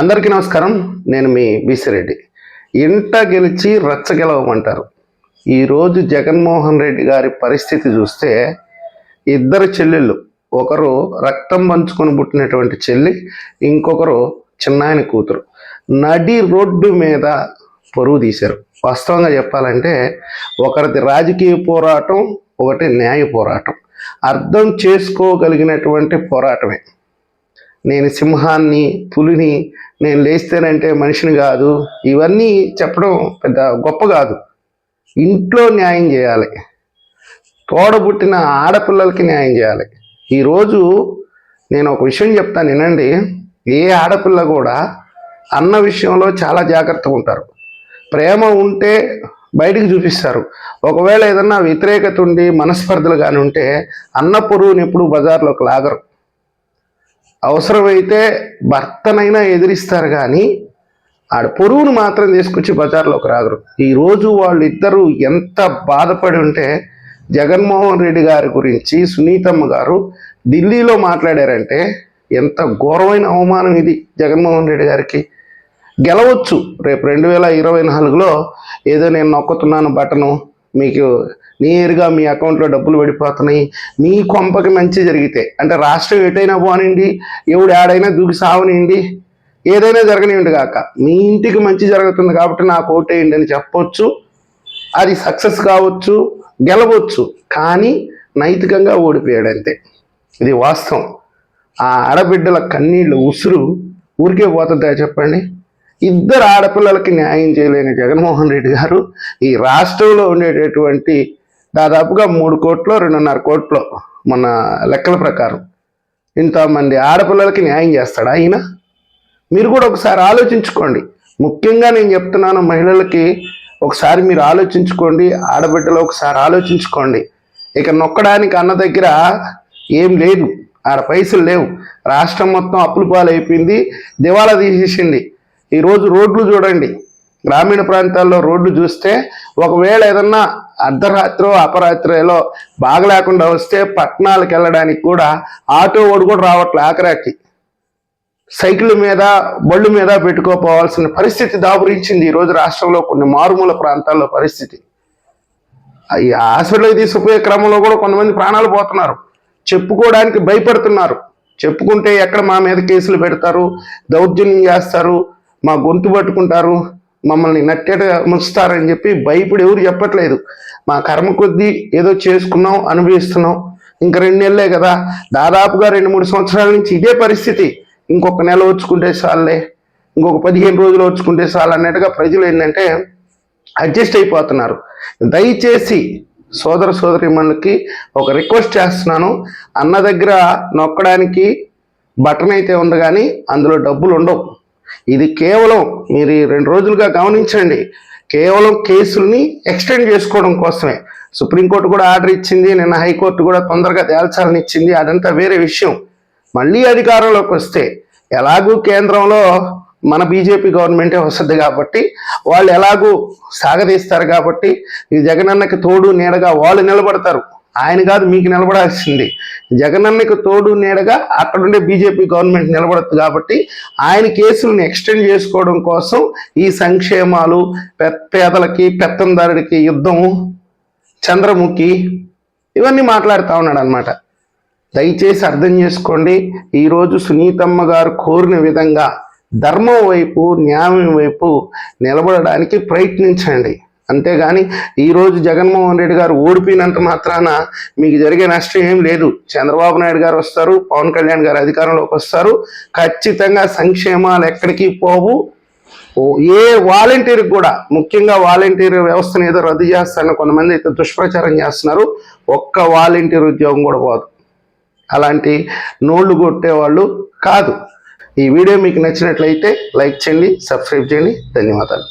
అందరికీ నమస్కారం. నేను మీ బీసిరెడ్డి ఇంట గెలిచి రచ్చ గెలవమంటారు. ఈరోజు జగన్మోహన్ రెడ్డి గారి పరిస్థితి చూస్తే ఇద్దరు చెల్లెళ్ళు. ఒకరు రక్తం పంచుకొని పుట్టినటువంటి చెల్లి ఇంకొకరు చిన్నాయన కూతురు. నడి రోడ్డు మీద పొరుగు తీశారు. వాస్తవంగా చెప్పాలంటే ఒకరిది రాజకీయ పోరాటం ఒకటి న్యాయ పోరాటం. అర్థం చేసుకోగలిగినటువంటి పోరాటమే. నేను సింహాన్ని పులిని నేను లేస్తేనంటే మనిషిని కాదు. ఇవన్నీ చెప్పడం పెద్ద గొప్ప కాదు. ఇంట్లో న్యాయం చేయాలి. తోడబుట్టిన ఆడపిల్లలకి న్యాయం చేయాలి. ఈరోజు నేను ఒక విషయం చెప్తాను వినండి. ఏ ఆడపిల్ల కూడా అన్న విషయంలో చాలా జాగ్రత్తగా ఉంటారు. ప్రేమ ఉంటే బయటికి చూపిస్తారు. ఒకవేళ ఏదన్నా వ్యతిరేకత ఉండి మనస్పర్ధలు కానీ ఉంటే అన్న పొరువుని ఎప్పుడు బజార్లోకి లాగరు. అవసరమైతే భర్తనైనా ఎదిరిస్తారు కానీ ఆడ పొరువును మాత్రం తీసుకొచ్చి బజార్లోకి రాగరు. ఈరోజు వాళ్ళిద్దరూ ఎంత బాధపడి ఉంటే జగన్మోహన్ రెడ్డి గారి గురించి సునీతమ్మ గారు ఢిల్లీలో మాట్లాడారంటే ఎంత ఘోరమైన అవమానం ఇది జగన్మోహన్ రెడ్డి గారికి. గెలవచ్చు. రేపు రెండు వేల ఇరవై నాలుగులో ఏదో నేను నొక్కుతున్నాను బటను మీకు నేరుగా మీ అకౌంట్లో డబ్బులు పడిపోతున్నాయి. మీ కొంపకి మంచి జరిగితే అంటే రాష్ట్రం ఎటైనా పోనండి ఎవడు ఆడైనా దూకి సావనిండి ఏదైనా జరగనివ్వండి కాక మీ ఇంటికి మంచి జరుగుతుంది కాబట్టి నాకు ఓటేయండి అని చెప్పొచ్చు. అది సక్సెస్ కావచ్చు గెలవచ్చు కానీ నైతికంగా ఓడిపోయాడు అంతే. ఇది వాస్తవం. ఆ ఆడబిడ్డల కన్నీళ్ళు ఉసురు ఊరికే పోతుందా చెప్పండి? ఇద్దరు ఆడపిల్లలకి న్యాయం చేయలేని జగన్మోహన్ రెడ్డి గారు ఈ రాష్ట్రంలో ఉండేటటువంటి దాదాపుగా మూడు కోట్లు రెండున్నర కోట్లు మన లెక్కల ప్రకారం. ఇంతమంది ఆడపిల్లలకి న్యాయం చేస్తాడా ఆయన మీరు కూడా ఒకసారి ఆలోచించుకోండి. ముఖ్యంగా నేను చెప్తున్నాను మహిళలకి ఒకసారి మీరు ఆలోచించుకోండి ఆడబిడ్డలు ఒకసారి ఆలోచించుకోండి. ఇక నొక్కడానికి అన్న దగ్గర ఏం లేదు. ఆడ పైసలు లేవు. రాష్ట్రం మొత్తం అప్పుల పాలైపోయింది దివాలా తీసేసింది. ఈరోజు రోడ్లు చూడండి. గ్రామీణ ప్రాంతాల్లో రోడ్లు చూస్తే ఒకవేళ ఏదన్నా అర్ధరాత్రో అపరాత్రిలో బాగలేకుండా వస్తే పట్టణాలకు వెళ్ళడానికి కూడా ఆటో ఓడి కూడా రావట్లే ఆఖరాకి. సైకిల్ మీద బళ్ళు మీద పెట్టుకోపోవాల్సిన పరిస్థితి దాపురించింది ఈరోజు రాష్ట్రంలో కొన్ని మారుమూల ప్రాంతాల్లో పరిస్థితి. ఈ హాస్పిటల్కి తీసుకుపోయే క్రమంలో కూడా కొంతమంది ప్రాణాలు పోతున్నారు. చెప్పుకోవడానికి భయపడుతున్నారు. చెప్పుకుంటే ఎక్కడ మా మీద కేసులు పెడతారు దౌర్జన్యం చేస్తారు మా గొంతు పట్టుకుంటారు మమ్మల్ని నట్టేటగా ముంచుతారని చెప్పి భయపడి ఎవరు చెప్పట్లేదు. మా కర్మ కొద్దీ ఏదో చేసుకున్నాం అనుభవిస్తున్నాం. ఇంక రెండు నెలలే కదా. దాదాపుగా రెండు మూడు సంవత్సరాల నుంచి ఇదే పరిస్థితి. ఇంకొక నెల వచ్చుకుంటే చాలే. ఇంకొక పదిహేను రోజులు వచ్చుకుంటే చాలు అన్నట్టుగా ప్రజలు ఏంటంటే అడ్జస్ట్ అయిపోతున్నారు. దయచేసి సోదర సోదరిమణులకి ఒక రిక్వెస్ట్ చేస్తున్నాను. అన్న దగ్గర నొక్కడానికి బటన్ అయితే ఉంది కానీ అందులో డబ్బులు ఉండవు. ఇది కేవలం మీరు ఈ రెండు రోజులుగా గమనించండి. కేవలం కేసుల్ని ఎక్స్టెండ్ చేసుకోవడం కోసమే. సుప్రీంకోర్టు కూడా ఆర్డర్ ఇచ్చింది నిన్న హైకోర్టు కూడా తొందరగా తేల్చాలని ఇచ్చింది అదంతా వేరే విషయం. మళ్ళీ అధికారంలోకి వస్తే ఎలాగూ కేంద్రంలో మన బీజేపీ గవర్నమెంటే వస్తుంది కాబట్టి వాళ్ళు ఎలాగూ సాగదీస్తారు కాబట్టి ఈ జగనన్నకి తోడు నీడగా వాళ్ళు నిలబడతారు. ఆయన కాదు మీకు నిలబడాల్సింది. జగనన్నకు తోడు నీడగా అక్కడుండే బీజేపీ గవర్నమెంట్ నిలబడదు కాబట్టి ఆయన కేసులను ఎక్స్టెండ్ చేసుకోవడం కోసం ఈ సంక్షేమాలు పేదలకి పెత్తందారుడికి యుద్ధం చంద్రముఖి ఇవన్నీ మాట్లాడుతూ ఉన్నాడు అనమాట దయచేసి అర్థం చేసుకోండి ఈరోజు సునీతమ్మ గారు కోరిన విధంగా ధర్మం వైపు న్యాయం వైపు నిలబడడానికి ప్రయత్నించండి. అంతేగాని ఈరోజు జగన్మోహన్ రెడ్డి గారు ఓడిపోయినంత మాత్రాన మీకు జరిగే నష్టం ఏం లేదు. చంద్రబాబు నాయుడు గారు వస్తారు పవన్ కళ్యాణ్ గారు అధికారంలోకి వస్తారు. ఖచ్చితంగా సంక్షేమాలు ఎక్కడికి పోవు. ఏ వాలంటీర్కి కూడా ముఖ్యంగా వాలంటీర్ వ్యవస్థను ఏదో రద్దు చేస్తారని కొంతమంది అయితే దుష్ప్రచారం చేస్తున్నారు. ఒక్క వాలంటీర్ ఉద్యోగం కూడా పోదు. అలాంటి నోళ్ళు కొట్టేవాళ్ళు కాదు. ఈ వీడియో మీకు నచ్చినట్లయితే లైక్ చేయండి సబ్స్క్రైబ్ చేయండి. ధన్యవాదాలు.